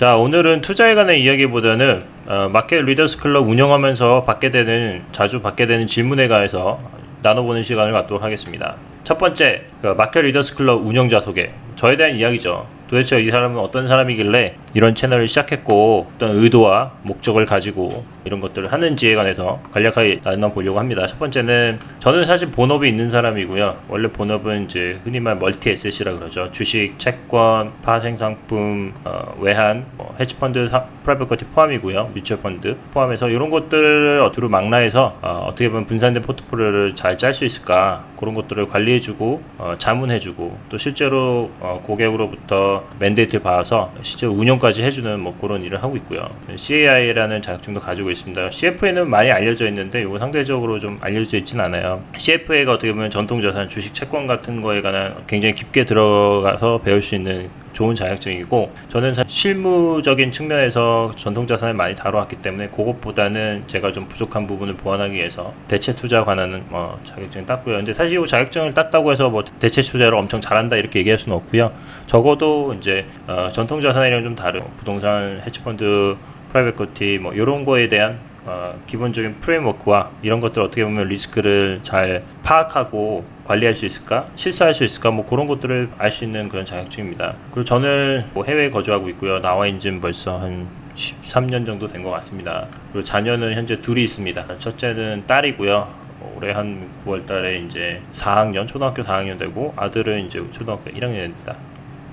자 오늘은 투자에 관한 이야기보다는 어, 마켓 리더스 클럽 운영하면서 받게 되는 자주 받게 되는 질문에 관해서 나눠보는 시간을 갖도록 하겠습니다. 첫 번째 그 마켓 리더스 클럽 운영자 소개 저에 대한 이야기죠. 도대체 이 사람은 어떤 사람이길래 이런 채널을 시작했고 어떤 의도와 목적을 가지고 이런 것들을 하는지에 관해서 간략하게 나눠보려고 합니다. 첫 번째는 저는 사실 본업이 있는 사람이고요. 원래 본업은 이제 흔히 말 멀티 에셋이라 그러죠. 주식, 채권, 파생상품, 어, 외환, 뭐 헤지펀드, 프라이빗 커티 포함이고요. 뮤추얼 펀드 포함해서 이런 것들을 어두로 망라해서 어, 어떻게 보면 분산된 포트폴리오를 잘 짤 수 있을까 그런 것들을 관리해주고 어, 자문해주고 또 실제로 어, 고객으로부터 맨데이트를 받아서 실제 운영까지 해주는 뭐 그런 일을 하고 있고요. CAI라는 자격증도 가지고 있습니다. CFA는 많이 알려져 있는데 이거 상대적으로 좀 알려져 있진 않아요. CFA가 어떻게 보면 전통 자산, 주식, 채권 같은 거에 관한 굉장히 깊게 들어가서 배울 수 있는 좋은 자격증이고 저는 실무적인 측면에서 전통 자산을 많이 다뤄왔기 때문에 그것보다는 제가 좀 부족한 부분을 보완하기 위해서 대체 투자 관한 뭐 자격증을 땄고요. 근데 사실 이 자격증을 땄다고 해서 뭐 대체 투자를 엄청 잘한다 이렇게 얘기할 수는 없고요. 적어도 이제 어, 전통 자산이랑 좀 다른 부동산, 헤지펀드, 프라이빗 코티 뭐 이런 거에 대한 어, 기본적인 프레임워크와 이런 것들 어떻게 보면 리스크를 잘 파악하고 관리할 수 있을까, 실수할 수 있을까, 뭐 그런 것들을 알 수 있는 그런 자격증입니다. 그리고 저는 뭐 해외에 거주하고 있고요. 나와 있는 지는 벌써 한 13년 정도 된 것 같습니다. 그리고 자녀는 현재 둘이 있습니다. 첫째는 딸이고요. 올해 한 9월 달에 이제 4학년, 초등학교 4학년 되고 아들은 이제 초등학교 1학년입니다.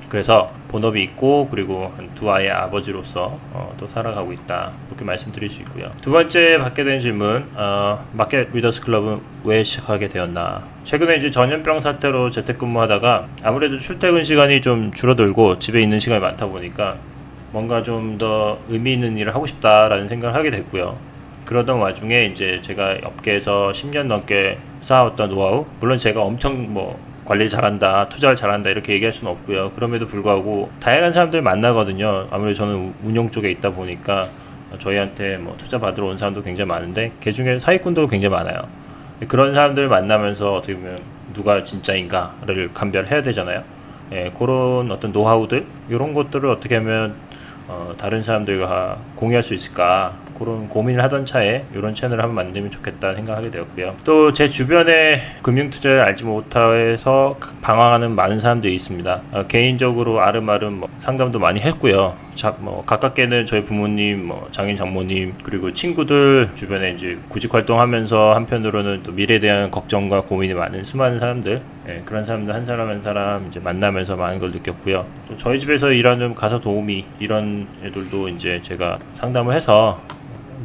그래서 본업이 있고 그리고 한두 아이의 아버지로서 어, 또 살아가고 있다 이렇게 말씀드릴 수 있고요. 두 번째 받게 된 질문, 어, 마켓 리더스 클럽은 왜 시작하게 되었나? 최근에 이제 전염병 사태로 재택근무하다가 아무래도 출퇴근 시간이 좀 줄어들고 집에 있는 시간이 많다 보니까 뭔가 좀 더 의미 있는 일을 하고 싶다라는 생각을 하게 됐고요. 그러던 와중에 이제 제가 업계에서 10년 넘게 쌓아왔던 노하우, 물론 제가 엄청 뭐 관리 잘한다, 투자를 잘한다 이렇게 얘기할 수는 없고요. 그럼에도 불구하고 다양한 사람들 만나거든요. 아무래도 저는 운용 쪽에 있다 보니까 저희한테 뭐 투자 받으러 온 사람도 굉장히 많은데 그 중에 사기꾼도 굉장히 많아요. 그런 사람들 만나면서 어떻게 보면 누가 진짜인가를 감별해야 되잖아요. 예, 그런 어떤 노하우들 이런 것들을 어떻게 하면 어, 다른 사람들과 공유할 수 있을까 그런 고민을 하던 차에 이런 채널을 한번 만들면 좋겠다 생각하게 되었고요. 또 제 주변에 금융 투자를 알지 못해서 방황하는 많은 사람들이 있습니다. 어, 개인적으로 아름아름 뭐 상담도 많이 했고요. 자, 뭐 가깝게는 저희 부모님, 뭐 장인 장모님 그리고 친구들 주변에 이제 구직 활동하면서 한편으로는 또 미래에 대한 걱정과 고민이 많은 수많은 사람들 예, 그런 사람들 한 사람 한 사람 이제 만나면서 많은 걸 느꼈고요. 또 저희 집에서 일하는 가사 도우미 이런 애들도 이제 제가 상담을 해서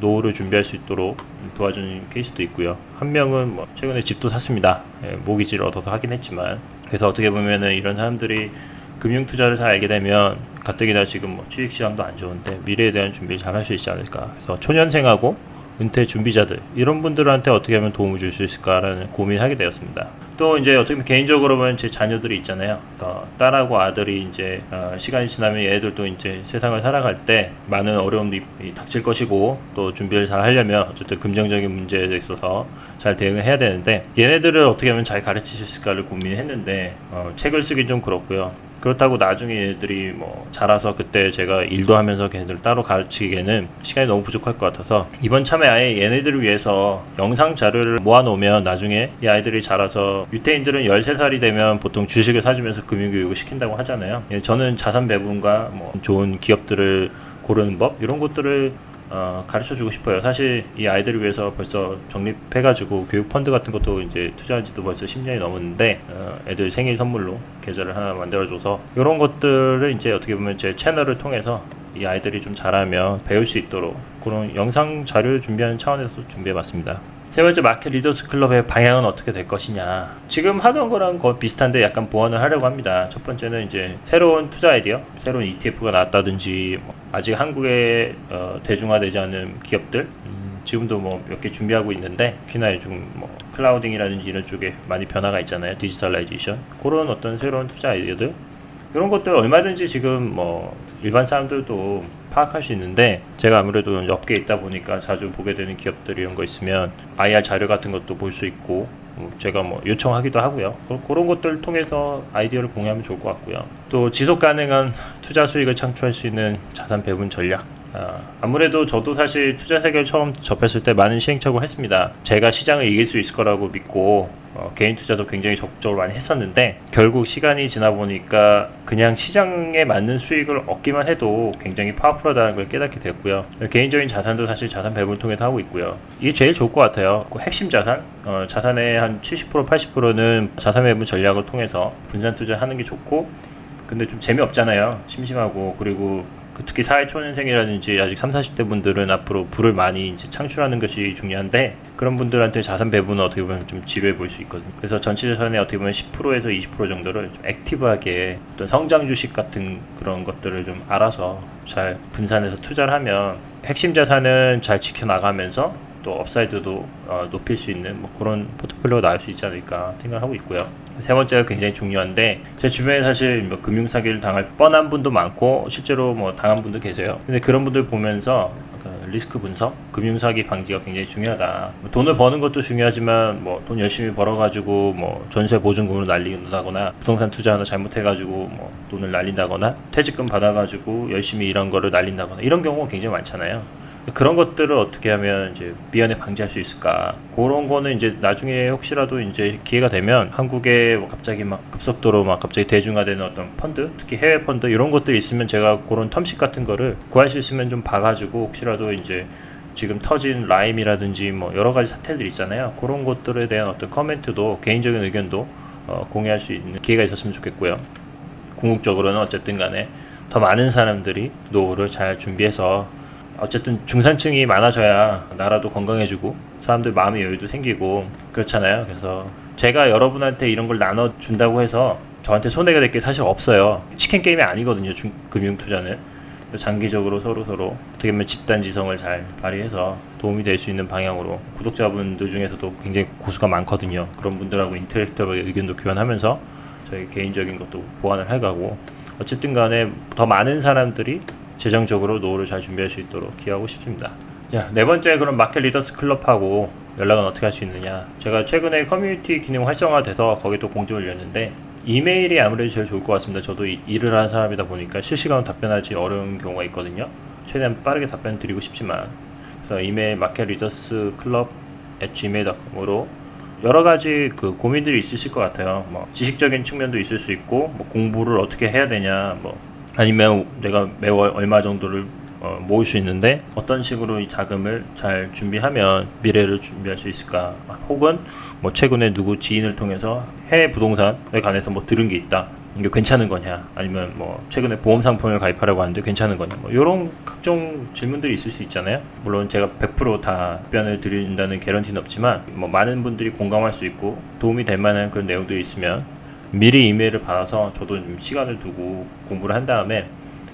노후를 준비할 수 있도록 도와주는 케이스도 있고요. 한 명은 뭐 최근에 집도 샀습니다. 예, 모기지를 얻어서 하긴 했지만 그래서 어떻게 보면은 이런 사람들이 금융 투자를 잘 알게 되면 가뜩이나 지금 뭐 취직 시장도 안 좋은데 미래에 대한 준비를 잘 할 수 있지 않을까. 그래서 초년생하고 은퇴 준비자들 이런 분들한테 어떻게 하면 도움을 줄 수 있을까라는 고민하게 되었습니다. 또 이제 어떻게 보면 개인적으로 보면 제 자녀들이 있잖아요. 그래서 딸하고 아들이 이제 어, 시간이 지나면 얘들도 이제 세상을 살아갈 때 많은 어려움이 닥칠 것이고 또 준비를 잘 하려면 어쨌든 금전적인 문제에 있어서 잘 대응을 해야 되는데 얘네들을 어떻게 하면 잘 가르칠 수 있을까를 고민했는데 어, 책을 쓰긴 좀 그렇고요. 그렇다고 나중에 얘들이 뭐 자라서 그때 제가 일도 하면서 걔네들 따로 가르치기에는 시간이 너무 부족할 것 같아서 이번 참에 아예 얘네들을 위해서 영상 자료를 모아놓으면 나중에 이 아이들이 자라서 유태인들은 13살이 되면 보통 주식을 사주면서 금융교육을 시킨다고 하잖아요. 예, 저는 자산 배분과 뭐 좋은 기업들을 고르는 법 이런 것들을 어, 가르쳐 주고 싶어요. 사실 이 아이들을 위해서 벌써 적립해가지고 교육 펀드 같은 것도 이제 투자한 지도 벌써 10년이 넘었는데 어, 애들 생일 선물로 계좌를 하나 만들어줘서 이런 것들을 이제 어떻게 보면 제 채널을 통해서 이 아이들이 좀 잘하면 배울 수 있도록 그런 영상 자료를 준비하는 차원에서 준비해봤습니다. 세 번째 마켓 리더스 클럽의 방향은 어떻게 될 것이냐. 지금 하던 거랑 거 비슷한데 약간 보완을 하려고 합니다. 첫 번째는 이제 새로운 투자 아이디어, 새로운 ETF가 나왔다든지 뭐 아직 한국에 어, 대중화되지 않은 기업들 음, 지금도 뭐 몇 개 준비하고 있는데 특히나 요즘 뭐 클라우딩이라든지 이런 쪽에 많이 변화가 있잖아요. 디지털라이제이션 그런 어떤 새로운 투자 아이디어들 이런 것들 얼마든지 지금 뭐 일반 사람들도 파악할 수 있는데 제가 아무래도 업계에 있다 보니까 자주 보게 되는 기업들 이런 거 있으면 IR 자료 같은 것도 볼 수 있고 뭐 제가 뭐 요청하기도 하고요. 그- 그런 것들 통해서 아이디어를 공유하면 좋을 것 같고요. 또 지속 가능한 투자 수익을 창출할 수 있는 자산 배분 전략. 아, 아무래도 저도 사실 투자 세계를 처음 접했을 때 많은 시행착오를 했습니다. 제가 시장을 이길 수 있을 거라고 믿고 어, 개인 투자도 굉장히 적극적으로 많이 했었는데 결국 시간이 지나 보니까 그냥 시장에 맞는 수익을 얻기만 해도 굉장히 파워풀하다는 걸 깨닫게 됐고요. 개인적인 자산도 사실 자산 배분을 통해서 하고 있고요. 이게 제일 좋을 것 같아요. 그 핵심 자산, 어, 자산의 한 70% 80%는 자산 배분 전략을 통해서 분산 투자하는 게 좋고 근데 좀 재미없잖아요. 심심하고 그리고 그 특히 사회 초년생이라든지 아직 3, 40대 분들은 앞으로 부를 많이 이제 창출하는 것이 중요한데 그런 분들한테 자산 배분은 어떻게 보면 좀 지루해 보일 수 있거든요. 그래서 전체 자산의 어떻게 보면 10%에서 20% 정도를 좀 액티브하게 어떤 성장 주식 같은 그런 것들을 좀 알아서 잘 분산해서 투자를 하면 핵심 자산은 잘 지켜나가면서 또 업사이드도 어, 높일 수 있는 뭐 그런 포트폴리오가 나올 수 있지 않을까 생각하고 있고요. 세 번째가 굉장히 중요한데 제 주변에 사실 뭐 금융 사기를 당할 뻔한 분도 많고 실제로 뭐 당한 분도 계세요. 근데 그런 분들 보면서 그 리스크 분석, 금융 사기 방지가 굉장히 중요하다. 뭐 돈을 버는 것도 중요하지만 뭐 돈 열심히 벌어가지고 뭐 전세 보증금으로 날린다거나 부동산 투자 하나 잘못해가지고 뭐 돈을 날린다거나 퇴직금 받아가지고 열심히 일한 거를 날린다거나 이런 경우가 굉장히 많잖아요. 그런 것들을 어떻게 하면 이제 미연에 방지할 수 있을까? 그런 거는 이제 나중에 혹시라도 이제 기회가 되면 한국에 뭐 갑자기 막 급속도로 막 갑자기 대중화되는 어떤 펀드, 특히 해외 펀드 이런 것들이 있으면 제가 그런 텀식 같은 거를 구할 수 있으면 좀 봐가지고 혹시라도 이제 지금 터진 라임이라든지 뭐 여러 가지 사태들 있잖아요. 그런 것들에 대한 어떤 커멘트도 개인적인 의견도 어, 공유할 수 있는 기회가 있었으면 좋겠고요. 궁극적으로는 어쨌든 간에 더 많은 사람들이 노후를 잘 준비해서 어쨌든 중산층이 많아져야 나라도 건강해지고 사람들 마음의 여유도 생기고 그렇잖아요. 그래서 제가 여러분한테 이런 걸 나눠 준다고 해서 저한테 손해가 될 게 사실 없어요. 치킨 게임이 아니거든요. 중, 금융 투자는 장기적으로 서로 서로 어떻게 보면 집단 지성을 잘 발휘해서 도움이 될 수 있는 방향으로 구독자분들 중에서도 굉장히 고수가 많거든요. 그런 분들하고 인터랙티브하게 의견도 교환하면서 저희 개인적인 것도 보완을 해가고 어쨌든 간에 더 많은 사람들이 재정적으로 노후를 잘 준비할 수 있도록 기여하고 싶습니다. 자, 네 번째 그럼 마켓 리더스 클럽하고 연락은 어떻게 할 수 있느냐? 제가 최근에 커뮤니티 기능 활성화돼서 거기 또 공지 올렸는데 이메일이 아무래도 제일 좋을 것 같습니다. 저도 이- 일을 하는 사람이다 보니까 실시간으로 답변하지 어려운 경우가 있거든요. 최대한 빠르게 답변 드리고 싶지만 그래서 이메일 마켓 리더스 클럽 gmail.com으로 여러 가지 그 고민들이 있으실 것 같아요. 뭐 지식적인 측면도 있을 수 있고 뭐 공부를 어떻게 해야 되냐 뭐 아니면 내가 매월 얼마 정도를 어, 모을 수 있는데 어떤 식으로 이 자금을 잘 준비하면 미래를 준비할 수 있을까? 혹은 뭐 최근에 누구 지인을 통해서 해외 부동산에 관해서 뭐 들은 게 있다. 이게 괜찮은 거냐? 아니면 뭐 최근에 보험 상품을 가입하려고 하는데 괜찮은 거냐? 뭐 이런 각종 질문들이 있을 수 있잖아요. 물론 제가 100%다 답변을 드린다는 개런티는 없지만 뭐 많은 분들이 공감할 수 있고 도움이 될 만한 그런 내용들이 있으면 미리 이메일을 받아서 저도 좀 시간을 두고 공부를 한 다음에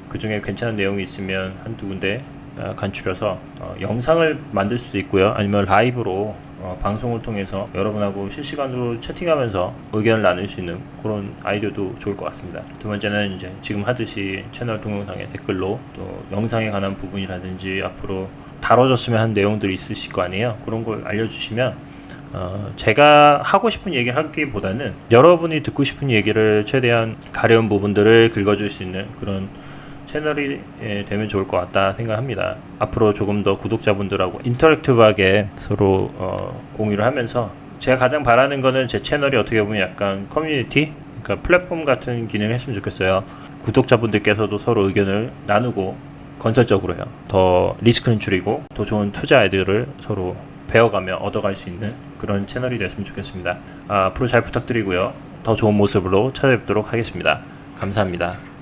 그 중에 괜찮은 내용이 있으면 한두 군데 어, 간추려서 어, 영상을 만들 수도 있고요. 아니면 라이브로 어, 방송을 통해서 여러분하고 실시간으로 채팅하면서 의견을 나눌 수 있는 그런 아이디어도 좋을 것 같습니다. 두 번째는 이제 지금 하듯이 채널 동영상에 댓글로 또 영상에 관한 부분이라든지 앞으로 다뤄졌으면 한 내용들이 있으실 거 아니에요. 그런 걸 알려주시면 어, 제가 하고 싶은 얘기를 하기보다는 여러분이 듣고 싶은 얘기를 최대한 가려운 부분들을 긁어줄 수 있는 그런 채널이 예, 되면 좋을 것 같다 생각합니다. 앞으로 조금 더 구독자분들하고 인터랙티브하게 서로 어, 공유를 하면서 제가 가장 바라는 거는 제 채널이 어떻게 보면 약간 커뮤니티, 그러니까 플랫폼 같은 기능을 했으면 좋겠어요. 구독자분들께서도 서로 의견을 나누고 건설적으로요. 더 리스크는 줄이고 더 좋은 투자 아이디어를 서로 배워가며 얻어갈 수 있는 그런 채널이 됐으면 좋겠습니다. 아, 앞으로 잘 부탁드리고요. 더 좋은 모습으로 찾아뵙도록 하겠습니다. 감사합니다.